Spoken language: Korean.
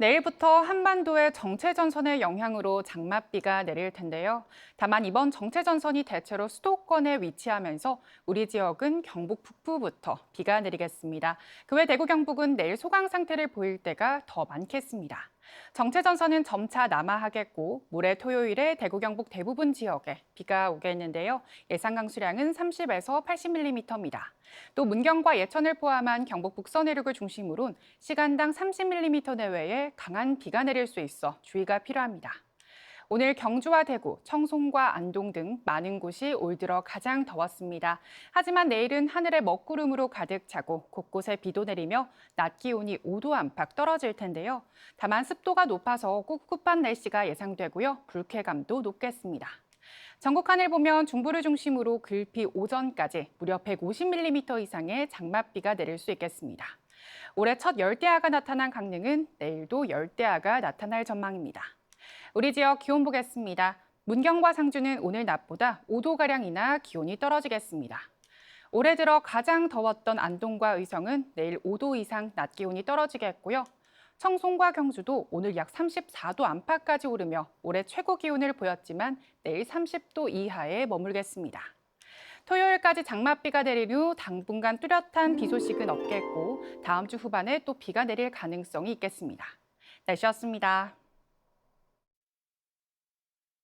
내일부터 한반도의 정체 전선의 영향으로 장맛비가 내릴 텐데요. 다만 이번 정체 전선이 대체로 수도권에 위치하면서 우리 지역은 경북 북부부터 비가 내리겠습니다. 그 외 대구 경북은 내일 소강 상태를 보일 때가 더 많겠습니다. 정체전선은 점차 남하하겠고 모레 토요일에 대구 경북 대부분 지역에 비가 오겠는데요. 예상 강수량은 30에서 80mm입니다. 또 문경과 예천을 포함한 경북 북서 내륙을 중심으론 시간당 30mm 내외의 강한 비가 내릴 수 있어 주의가 필요합니다. 오늘 경주와 대구, 청송과 안동 등 많은 곳이 올 들어 가장 더웠습니다. 하지만 내일은 하늘에 먹구름으로 가득 차고 곳곳에 비도 내리며 낮 기온이 5도 안팎 떨어질 텐데요. 다만 습도가 높아서 꿉꿉한 날씨가 예상되고요. 불쾌감도 높겠습니다. 전국 하늘 보면 중부를 중심으로 글피 오전까지 무려 150mm 이상의 장맛비가 내릴 수 있겠습니다. 올해 첫 열대야가 나타난 강릉은 내일도 열대야가 나타날 전망입니다. 우리 지역 기온 보겠습니다. 문경과 상주는 오늘 낮보다 5도가량이나 기온이 떨어지겠습니다. 올해 들어 가장 더웠던 안동과 의성은 내일 5도 이상 낮 기온이 떨어지겠고요. 청송과 경주도 오늘 약 34도 안팎까지 오르며 올해 최고 기온을 보였지만 내일 30도 이하에 머물겠습니다. 토요일까지 장맛비가 내린 후 당분간 뚜렷한 비 소식은 없겠고 다음 주 후반에 또 비가 내릴 가능성이 있겠습니다. 날씨였습니다.